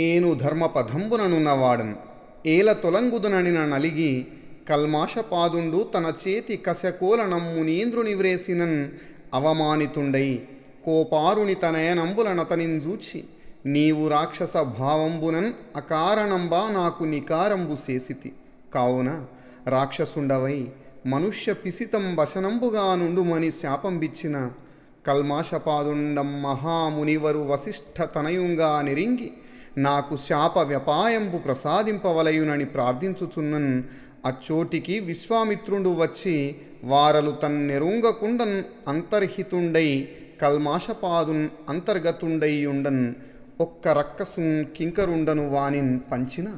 ఏను ధర్మపథంబుననున్నవాడన్. ఏల తొలంగుదునని నలిగి కల్మాషపాదుండు తన చేతి కశకోల వ్రేసినన్ అవమానితుండై కోపారుని తనయనంబులనతనింజూచి నీవు రాక్షస భావంబునన్ అకారణంబా నాకు నికారంబు చేసితి. కావున రాక్షసుండవై మనుష్య పిసితం వశనంబుగా నుండుమని శాపంబిచ్చిన కల్మాషపాదుండం మహామునివరు వశిష్ఠ తనయుంగా నెరింగి నాకు శాప వ్యపాయంబు ప్రసాదింపవలయునని ప్రార్థించుచున్నన్. అచ్చోటికి విశ్వామిత్రుడు వచ్చి వారలు తన్నెరుంగకుండన్ అంతర్హితుండై కల్మాషపాదున్ అంతర్గతుండైయుండన్. ఒక్క రక్కసున్ కింకరుండను వానిన్ పంచిన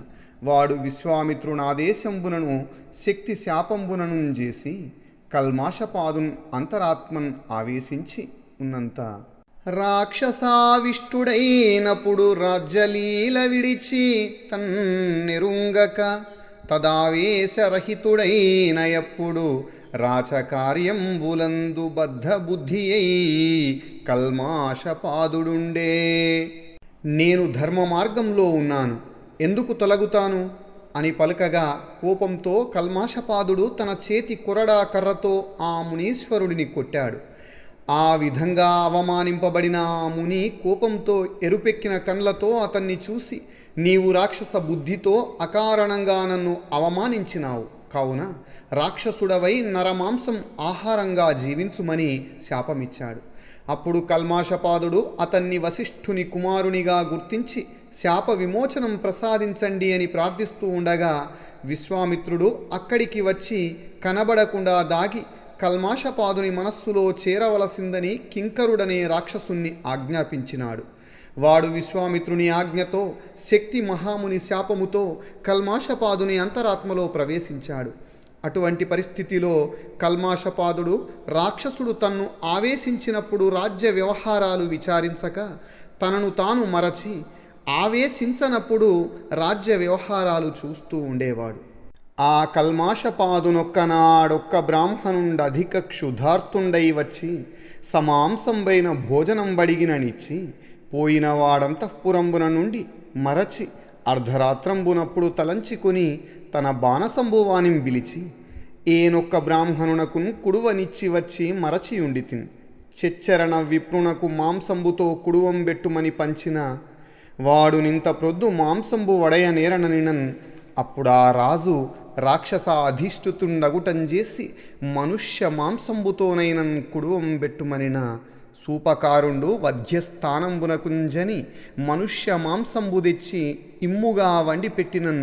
వాడు విశ్వామిత్రునాదేశంబునను శక్తి శాపంబునను చేసి కల్మాషపాదున్ అంతరాత్మన్ ఆవేశించి ఉన్నంత. రాక్షసావిష్టుడైనప్పుడు రాజ్యలీల విడిచి తన్నెరుంగక తదావేశరహితుడైన ఎప్పుడు రాచకార్యంబులందు బద్ధ బుద్ధి అయి కల్మాషపాదుడుండే నేను ధర్మ మార్గంలో ఉన్నాను ఎందుకు తొలగుతాను? అని పలకగా కోపంతో కల్మాషపాదుడు తన చేతి కొరడా కర్రతో ఆ మునీశ్వరుడిని కొట్టాడు. ఆ విధంగా అవమానింపబడిన ఆ ముని కోపంతో ఎరుపెక్కిన కండ్లతో అతన్ని చూసి నీవు రాక్షస బుద్ధితో అకారణంగా నన్ను అవమానించినావు. కావున రాక్షసుడవై నరమాంసం ఆహారంగా జీవించుమని శాపమిచ్చాడు. అప్పుడు కల్మాషపాదుడు అతన్ని వశిష్ఠుని కుమారునిగా గుర్తించి శాప విమోచనం ప్రసాదించండి అని ప్రార్థిస్తూ ఉండగా విశ్వామిత్రుడు అక్కడికి వచ్చి కనబడకుండా దాగి కల్మాషపాదుని మనస్సులో చేరవలసిందని కింకరుడనే రాక్షసుణ్ణి ఆజ్ఞాపించినాడు. వాడు విశ్వామిత్రుని ఆజ్ఞతో శక్తి మహాముని శాపముతో కల్మాషపాదుని అంతరాత్మలో ప్రవేశించాడు. అటువంటి పరిస్థితిలో కల్మాషపాదుడు రాక్షసుడు తన్ను ఆవేశించినప్పుడు రాజ్య వ్యవహారాలు విచారించక తనను తాను మరచి ఆవేశించనప్పుడు రాజ్య వ్యవహారాలు చూస్తూ ఉండేవాడు. ఆ కల్మాషపాదునొక్కనాడొక్క బ్రాహ్మణుండధిక క్షుధార్తుండై వచ్చి సమాంసంబైన భోజనం బడిగిననిచ్చి పోయిన వాడంతఃపురంబున నుండి మరచి అర్ధరాత్రంబునప్పుడు తలంచుకుని తన బాణసంభువానిం పిలిచి ఏనొక్క బ్రాహ్మణునకు కుడువనిచ్చి వచ్చి మరచి ఉండితిన్ చెచ్చరణ విప్రునకు మాంసంబుతో కుడువం బెట్టుమని పంచిన వాడు నింత ప్రొద్దు మాంసంబు వడయ నేరననినన్ అప్పుడా రాజు రాక్షస అధిష్ఠుతుండగుటంజేసి మనుష్య మాంసంబుతోనైనన్ కుడువం బెట్టుమనిన సూపకారుండు వధ్యస్థానంబునకుంజని మనుష్య మాంసంబు తెచ్చి ఇమ్ముగా వండి పెట్టినన్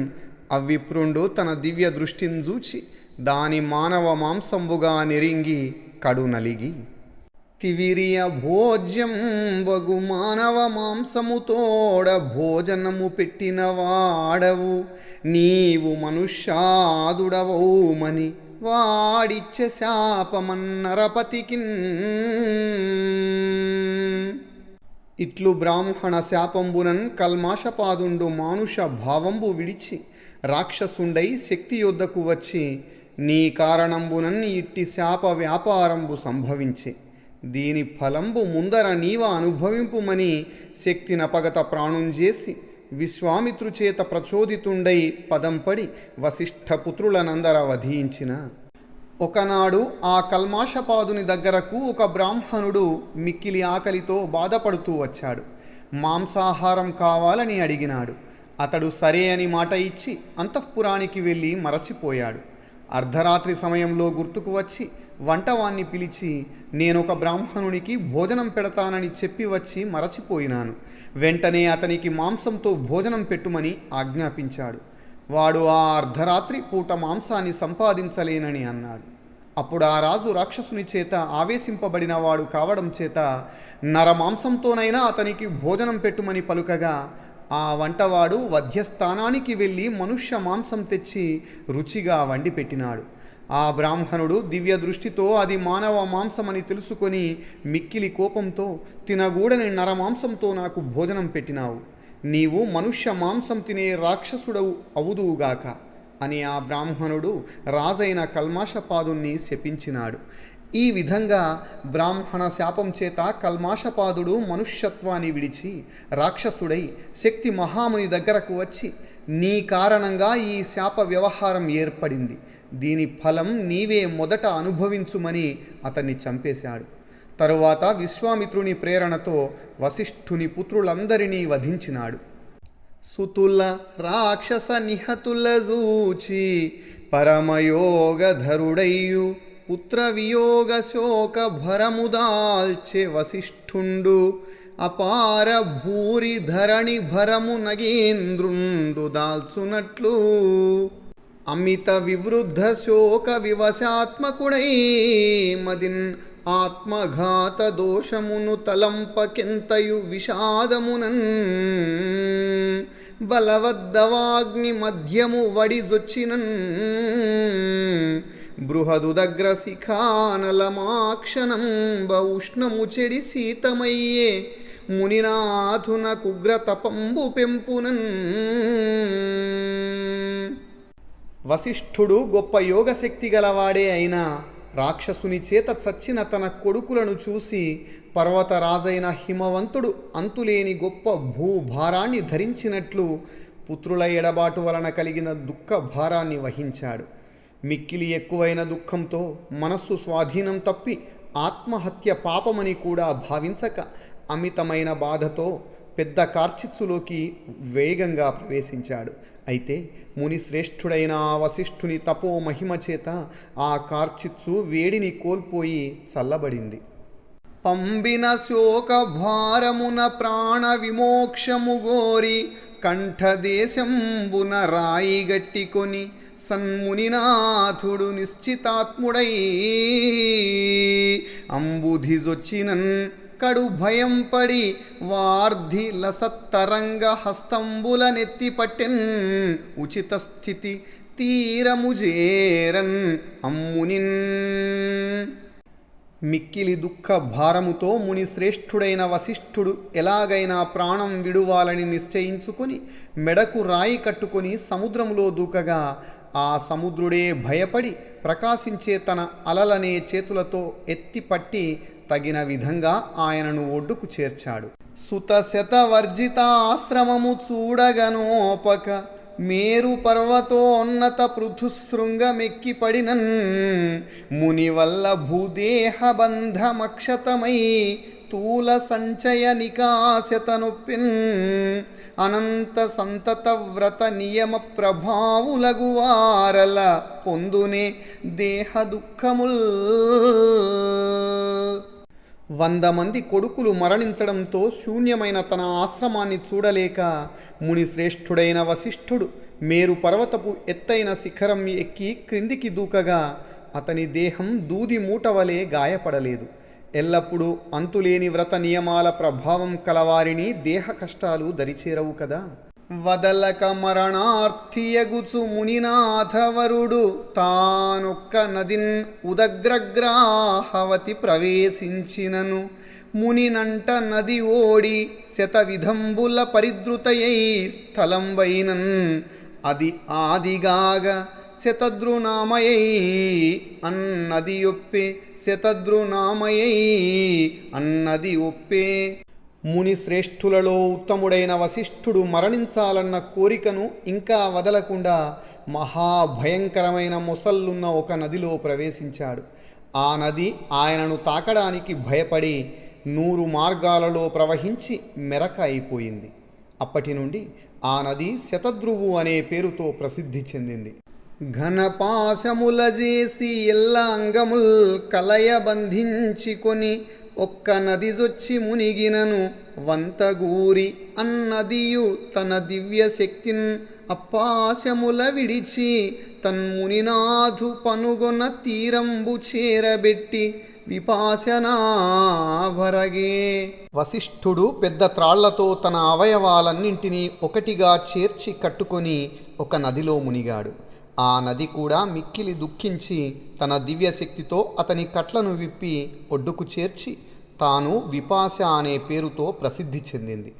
అవిప్రుండు తన దివ్య దృష్టిని చూచి దాని మానవ మాంసంబుగా నెరింగి కడు నలిగి తివిరియ భోజ్యం బగు మానవ మాంసముతోడ భోజనము పెట్టిన వాడవు. నీవు మనుష్యాదుడవౌమని వాడిచ్చ శాపమన్నరపతికిన్. ఇట్లు బ్రాహ్మణ శాపంబునన్ కల్మాషపాదుండు మానుష భావంబు విడిచి రాక్షసుండై శక్తి యొద్దకు వచ్చి నీ కారణంబునన్ ఇట్టి శాప వ్యాపారంబు సంభవించే దీని ఫలంబు ముందర నీవ అనుభవింపుమని శక్తి నపగత ప్రాణం చేసి విశ్వామిత్రుచేత ప్రచోదితుండై పదంపడి వశిష్ఠపుత్రులనందర వధించిన. ఒకనాడు ఆ కల్మాషపాదుని దగ్గరకు ఒక బ్రాహ్మణుడు మిక్కిలి ఆకలితో బాధపడుతూ వచ్చాడు. మాంసాహారం కావాలని అడిగినాడు. అతడు సరే అని మాట ఇచ్చి అంతఃపురానికి వెళ్ళి మరచిపోయాడు. అర్ధరాత్రి సమయంలో గుర్తుకు వచ్చి వంటవాణ్ణి పిలిచి నేనొక బ్రాహ్మణునికి భోజనం పెడతానని చెప్పి వచ్చి మరచిపోయినాను. వెంటనే అతనికి మాంసంతో భోజనం పెట్టుమని ఆజ్ఞాపించాడు. వాడు ఆ అర్ధరాత్రి పూట మాంసాన్ని సంపాదించలేనని అన్నాడు. అప్పుడు ఆ రాజు రాక్షసుని చేత ఆవేశింపబడిన వాడు కావడం చేత నరమాంసంతోనైనా అతనికి భోజనం పెట్టుమని పలుకగా ఆ వంటవాడు వధ్యస్థానానికి వెళ్ళి మనుష్య మాంసం తెచ్చి రుచిగా వండి పెట్టినాడు ఆ బ్రాహ్మణుడు దివ్య దృష్టితో అది మానవ మాంసమని తెలుసుకొని మిక్కిలి కోపంతో తినగూడని నరమాంసంతో నాకు భోజనం పెట్టినావు. నీవు మనుష్య మాంసం తినే రాక్షసుడవు అవుదువుగాక అని ఆ బ్రాహ్మణుడు రాజైన కల్మాషపాదుణ్ణి శపించినాడు. ఈ విధంగా బ్రాహ్మణ శాపం చేత కల్మాషపాదుడు మనుష్యత్వాన్ని విడిచి రాక్షసుడై శక్తి మహాముని దగ్గరకు వచ్చి నీ కారణంగా ఈ శాప వ్యవహారం ఏర్పడింది. దీని ఫలం నీవే మొదట అనుభవించుమని అతన్ని చంపేశాడు. తరువాత విశ్వామిత్రుని ప్రేరణతో వశిష్ఠుని పుత్రులందరినీ వధించినాడు. సుతుల రాక్షస నిహతుల జూచి పరమయోగధరుడయ్యు పుత్రవియోగ శోక భరముదాల్చె వశిష్ఠుండు అపార భూరి ధరణి భరము నగేంద్రుండు దాల్చునట్లు. అమిత వివృద్ధ శోక వివశాత్మకుడై మదిన్ ఆత్మఘాత దోషమును తలంపకెంతయు విషాదమునన్ బలవద్దవాగ్ని మధ్యము వడిజొచ్చినన్ బృహదుదగ్ర శిఖానలమాక్షణం బౌష్ణము చెడి సీతమయ్యే మునినాథున కుగ్ర తపంబు పెంపునన్ వశిష్ఠుడు గొప్ప యోగశక్తి గలవాడే అయినా రాక్షసుని చేత చచ్చిన తన కొడుకులను చూసి పర్వతరాజైన హిమవంతుడు అంతులేని గొప్ప భూభారాన్ని ధరించినట్లు పుత్రుల ఎడబాటు వలన కలిగిన దుఃఖ భారాన్ని వహించాడు. మిక్కిలి ఎక్కువైన దుఃఖంతో మనస్సు స్వాధీనం తప్పి ఆత్మహత్య పాపమని కూడా భావించక అమితమైన బాధతో పెద్ద కార్చిచ్చులోకి వేగంగా ప్రవేశించాడు. అయితే ముని శ్రేష్ఠుడైన వశిష్ఠుని తపో మహిమ చేత ఆ కార్చిచ్చు వేడిని కోల్పోయి చల్లబడింది. పంబిన శోక భారమున ప్రాణ విమోక్షము గోరి కంఠదేశంబున రాయి గట్టికొని సన్మునినాథుడు నిశ్చితాత్ముడై అంబుధిజొచ్చినన్ కడు భయం పడి వార్ధి లసత్తరంగ హస్తంబుల నెత్తి పట్టెన్ ఉచిత స్థితి తీరముజేరన్ అమ్మునిన్. మిక్కిలి దుఃఖ భారముతో ముని శ్రేష్ఠుడైన వశిష్ఠుడు ఎలాగైనా ప్రాణం విడువాలని నిశ్చయించుకొని మెడకు రాయి కట్టుకొని సముద్రములో దూకగా ఆ సముద్రుడే భయపడి ప్రకాశించే తన అలలనే చేతులతో ఎత్తిపట్టి తగిన విధంగా ఆయనను ఒడ్డుకు చేర్చాడు. సుత శతవర్జితాశ్రమము చూడగనోపక మేరు పర్వతోన్నత పృథుశృంగమెక్కి పడినన్ ముని వల్ల భూదేహ బంధమక్షతమై తూల సంచయ నికాశతనొప్పిన్ అనంత సంతత వ్రత నియమ ప్రభావులగువారల పొందునే దేహ దుఃఖముల్ వంద మంది కొడుకులు మరణించడంతో శూన్యమైన తన ఆశ్రమాన్ని చూడలేక ముని శ్రేష్ఠుడైన వశిష్ఠుడు మేరు పర్వతపు ఎత్తైన శిఖరం ఎక్కి క్రిందికి దూకగా అతని దేహం దూది మూటవలే గాయపడలేదు. ఎల్లప్పుడూ అంతులేని వ్రత నియమాల ప్రభావం కలవారిని దేహ కష్టాలు దరిచేరవు కదా. వదలక మరణార్థియగుచు మునినాథవరుడు తానొక్క నదిన్ ఉదగ్రగ్రాహవతి ప్రవేశించినను. మునినంట నది ఓడి శతవిధంబుల పరిద్రుతయై స్థలం వైనన్ అది ఆదిగాగ శతద్రునామయై అన్నది ఒప్పే శతద్రునామయై అన్నది ఒప్పే. ముని శ్రేష్ఠులలో ఉత్తముడైన వశిష్ఠుడు మరణించాలన్న కోరికను ఇంకా వదలకుండా మహాభయంకరమైన మొసళ్ళున్న ఒక నదిలో ప్రవేశించాడు. ఆ నది ఆయనను తాకడానికి భయపడి నూరు మార్గాలలో ప్రవహించి మెరక అయిపోయింది. అప్పటి నుండి ఆ నది శతద్రువు అనే పేరుతో ప్రసిద్ధి చెందింది. ఘనపాశముల చేసి ఎల్ల అంగముల్ కలయ బంధించికొని ఒక్క నదిజొచ్చి మునిగినను వంతగూరి అన్నదియు తన దివ్య శక్తిన్ అప్పాశముల విడిచి తన్మునినాథు పనుగొన తీరంబు చేరబెట్టి విపాసనాభరగే వశిష్ఠుడు పెద్ద త్రాళ్ళతో తన అవయవాలన్నింటినీ ఒకటిగా చేర్చి కట్టుకొని ఒక నదిలో మునిగాడు. ఆ నది కూడా మిక్కిలి దుఃఖించి తన దివ్యశక్తితో అతని కట్లను విప్పి ఒడ్డుకు చేర్చి తాను విపాస అనే పేరుతో ప్రసిద్ధి చెందింది.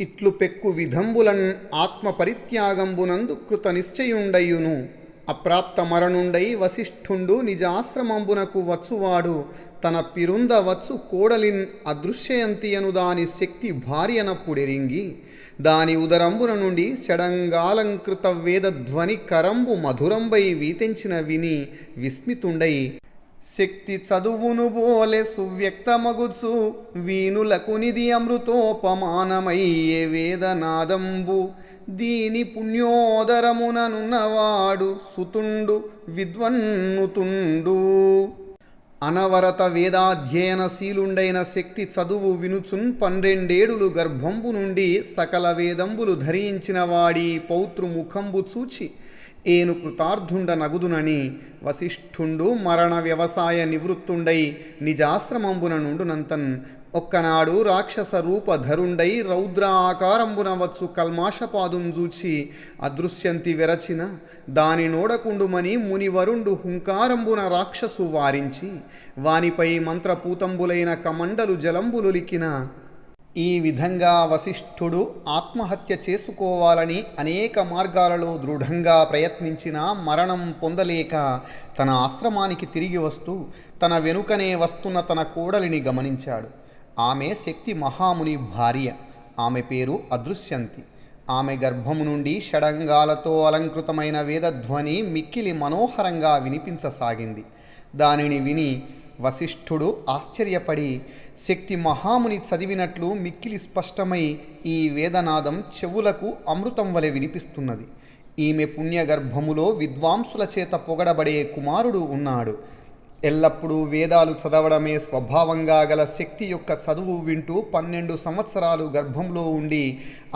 ఇట్లు పెక్కు విధంబులన్ ఆత్మ పరిత్యాగంబునందు కృత నిశ్చయుండయును. అప్రాప్త మరణుండై వశిష్ఠుండు నిజాశ్రమంబునకు వచ్చువాడు. తన పిరుంద వచ్చు కోడలిన్ అదృశ్యయంతియను దాని శక్తి భార్యనప్పుడెరింగి. దాని ఉదరంబున నుండి షడంగాలంకృత వేదధ్వని కరంబు మధురంబై వీతించిన విని విస్మితుండై శక్తి చదువును బోలే సువ్యక్తమగుచు వీణులకు నిధి అమృతోపమానమయ్యే వేదనాదంబు. దీని పుణ్యోదరముననున్నవాడు సుతుండు విద్వన్నుతుండు. అనవరత వేదాధ్యయనశీలుండైన శక్తి చదువు వినుచున్ పన్నెండేడులు గర్భంబు నుండి సకల వేదంబులు ధరించిన వాడి పౌత్రుముఖంబు చూచి ఏను కృతార్థుండ నగుదునని వశిష్ఠుండు మరణ వ్యవసాయ నివృత్తుండై నిజాశ్రమంబున నుండునంతన్ ఒక్కనాడు రాక్షస రూపధరుండై రౌద్ర ఆకారంబున వచ్చు కల్మాషపాదుం చూచి అదృశ్యంతి వెరచిన దాని నోడకుండుమని మునివరుండు హుంకారంబున రాక్షసు వారించి వానిపై మంత్రపూతంబులైన కమండలు జలంబులులికిన ఈ విధంగా వశిష్ఠుడు ఆత్మహత్య చేసుకోవాలని అనేక మార్గాలలో దృఢంగా ప్రయత్నించినా మరణం పొందలేక తన ఆశ్రమానికి తిరిగి వస్తూ తన వెనుకనే వస్తున్న తన కోడలిని గమనించాడు. ఆమె శక్తి మహాముని భార్య. ఆమె పేరు అదృశ్యంతి. ఆమె గర్భము నుండి షడంగాలతో అలంకృతమైన వేదధ్వని మిక్కిలి మనోహరంగా వినిపించసాగింది. దానిని విని వశిష్ఠుడు ఆశ్చర్యపడి శక్తి మహాముని చదివినట్లు మిక్కిలి స్పష్టమై ఈ వేదనాదం చెవులకు అమృతం వలె వినిపిస్తున్నది. ఈమె పుణ్యగర్భములో విద్వాంసుల చేత పొగడబడే కుమారుడు ఉన్నాడు. ఎల్లప్పుడూ వేదాలు చదవడమే స్వభావంగా గల శక్తి యొక్క చదువు వింటూ పన్నెండు సంవత్సరాలు గర్భంలో ఉండి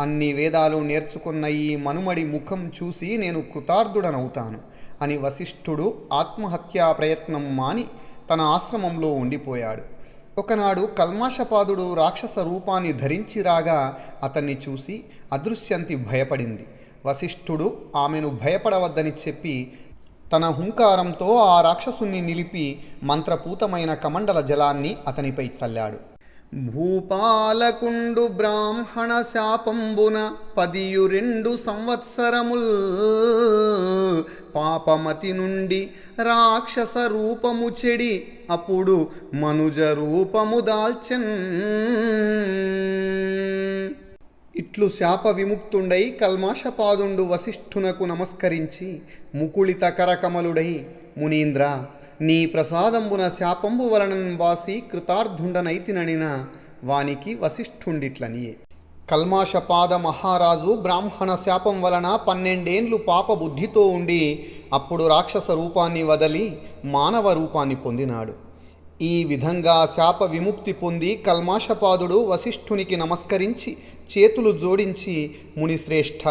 అన్ని వేదాలు నేర్చుకున్న ఈ మనుమడి ముఖం చూసి నేను కృతార్థుడనవుతాను అని వశిష్ఠుడు ఆత్మహత్యా ప్రయత్నం మాని తన ఆశ్రమంలో ఉండిపోయాడు. ఒకనాడు కల్మాషపాదుడు రాక్షస రూపాన్ని ధరించి రాగా అతన్ని చూసి అదృశ్యంతి భయపడింది. వశిష్ఠుడు ఆమెను భయపడవద్దని చెప్పి తన హుంకారంతో ఆ రాక్షసుని నిలిపి మంత్రపూతమైన కమండల జలాన్ని అతనిపై చల్లాడు. భూపాలకుండు బ్రాహ్మణ శాపంబున పదియు రెండు సంవత్సరముల్ పాపమతి నుండి రాక్షస రూపము చెడి అప్పుడు మనుజ రూపము దాల్చన్. ఇట్లు శాప విముక్తుండై కల్మాషపాదుండు వశిష్ఠునకు నమస్కరించి ముకుళిత కరకమలుడై మునీంద్ర నీ ప్రసాదంబున శాపంబు వలన వాసి కృతార్థుండనైతిననిన వానికి వశిష్ఠుండిట్లనియే. కల్మాషపాద మహారాజు బ్రాహ్మణ శాపం వలన పన్నెండేండ్లు పాప బుద్ధితో ఉండి అప్పుడు రాక్షస రూపాన్ని వదలి మానవ రూపాన్ని పొందినాడు. ఈ విధంగా శాప విముక్తి పొంది కల్మాషపాదుడు వశిష్ఠునికి నమస్కరించి చేతులు జోడించి మునిశ్రేష్ఠ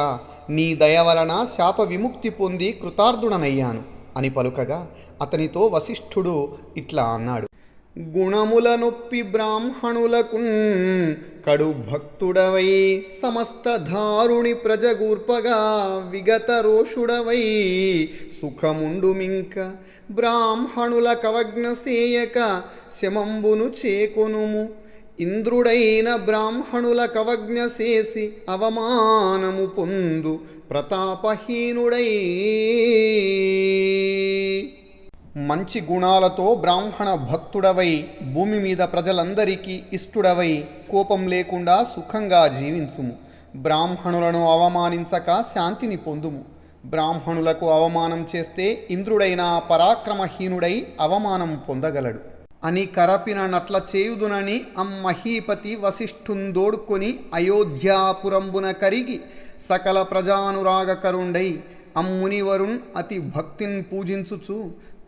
నీ దయ వలన శాప విముక్తి పొంది కృతార్థుడనయ్యాను. అని పలుకగా అతనితో వశిష్ఠుడు ఇట్లా అన్నాడు. గుణముల నొప్పి బ్రాహ్మణులకు కడు భక్తుడవై సమస్త ధారుణి ప్రజగూర్పగా విగత రోషుడవై సుఖముండు మింక బ్రాహ్మణుల కవజ్ఞ సేయక శమంబును చేకొనుము. ఇంద్రుడైన బ్రాహ్మణుల కవజ్ఞ చేసి అవమానము పొందు ప్రతాపహీనుడై. మంచి గుణాలతో బ్రాహ్మణ భక్తుడవై భూమి మీద ప్రజలందరికీ ఇష్టుడవై కోపం లేకుండా సుఖంగా జీవించుము. బ్రాహ్మణులను అవమానించక శాంతిని పొందుము. బ్రాహ్మణులకు అవమానం చేస్తే ఇంద్రుడైన పరాక్రమహీనుడై అవమానం పొందగలడు. అని కరపిన నట్ల చేయుదునని అమ్మహీపతి వశిష్ఠుందోడ్కొని అయోధ్యాపురంబున కరిగి సకల ప్రజానురాగకరుండై అమ్మునివరుణ్ అతి భక్తిన్ పూజించుచు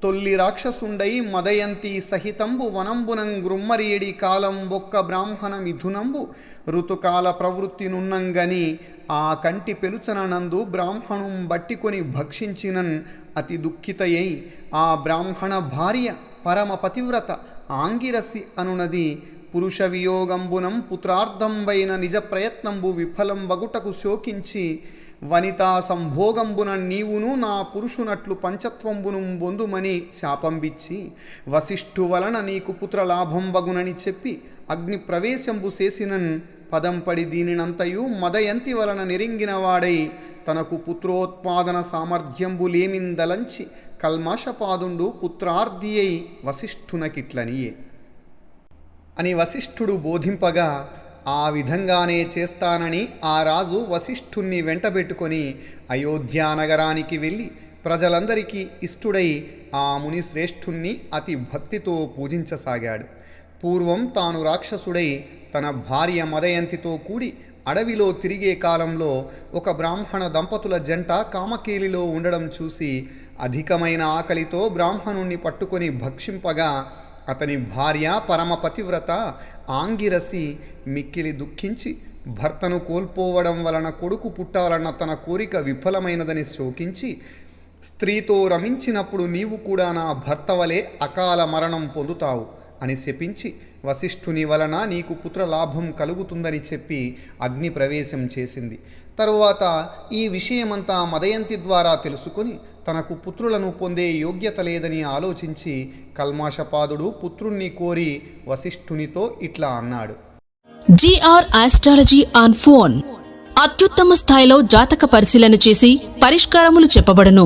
తొల్లి రాక్షసుండై మదయంతి సహితంబు వనంబునం గ్రుమ్మరియేడి కాలం బొక్క బ్రాహ్మణ మిథునంబు ఋతుకాల ప్రవృత్తి నున్నంగని ఆ కంటి పెలుచననందు బ్రాహ్మణుం బట్టికొని భక్షించినన్ అతి దుఃఖితయై ఆ బ్రాహ్మణ భార్య పరమ పతివ్రత ఆంగిరసి అనునది పురుష వియోగంబునం పుత్రార్థంబైన నిజ ప్రయత్నంబు విఫలం బగుటకు శోకించి వనితా సంభోగంబున నీవును నా పురుషునట్లు పంచత్వంబును బొందుమని శాపంబిచ్చి వశిష్ఠు వలన నీకు పుత్రలాభం బగునని చెప్పి అగ్ని ప్రవేశంబు చేసినన్ పదంపడి దీనినంతయు మదయంతి వలన నెరింగిన వాడై తనకు పుత్రోత్పాదన సామర్థ్యంబు లేమిందలంచి కల్మాషపాదుండు పుత్రార్థి అయి వశిష్ఠునకిట్లనియే. అని వశిష్ఠుడు బోధింపగా ఆ విధంగానే చేస్తానని ఆ రాజు వశిష్ఠుణ్ణి వెంటబెట్టుకొని అయోధ్యా నగరానికి వెళ్ళి ప్రజలందరికీ ఇష్టుడై ఆ ముని శ్రేష్ఠుణ్ణి అతి భక్తితో పూజించసాగాడు. పూర్వం తాను రాక్షసుడై తన భార్య మదయంతితో కూడి అడవిలో తిరిగే కాలంలో ఒక బ్రాహ్మణ దంపతుల జంట కామకేలిలో ఉండడం చూసి అధికమైన ఆకలితో బ్రాహ్మణుణ్ణి పట్టుకొని భక్షింపగా అతని భార్య పరమపతివ్రత ఆంగిరసి మిక్కిలి దుఃఖించి భర్తను కోల్పోవడం వలన కొడుకు పుట్టాలన్న తన కోరిక విఫలమైనదని శోకించి స్త్రీతో రమించినప్పుడు నీవు కూడా నా భర్త వలె అకాల మరణం పొందుతావు. అని శపించి వశిష్ఠుని వలన నీకు పుత్రలాభం కలుగుతుందని చెప్పి అగ్ని ప్రవేశం చేసింది. తరువాత ఈ విషయమంతా మదయంతి ద్వారా తెలుసుకొని తనకు పుత్రులను పొందే యోగ్యత లేదని ఆలోచించి కల్మాషపాదుడు పుత్రుణ్ణి కోరి వశిష్ఠునితో ఇట్లా అన్నాడు. GR astrology on phone. అత్యుత్తమ స్థాయిలో జాతక పరిశీలన చేసి పరిష్కారములు చెప్పబడను.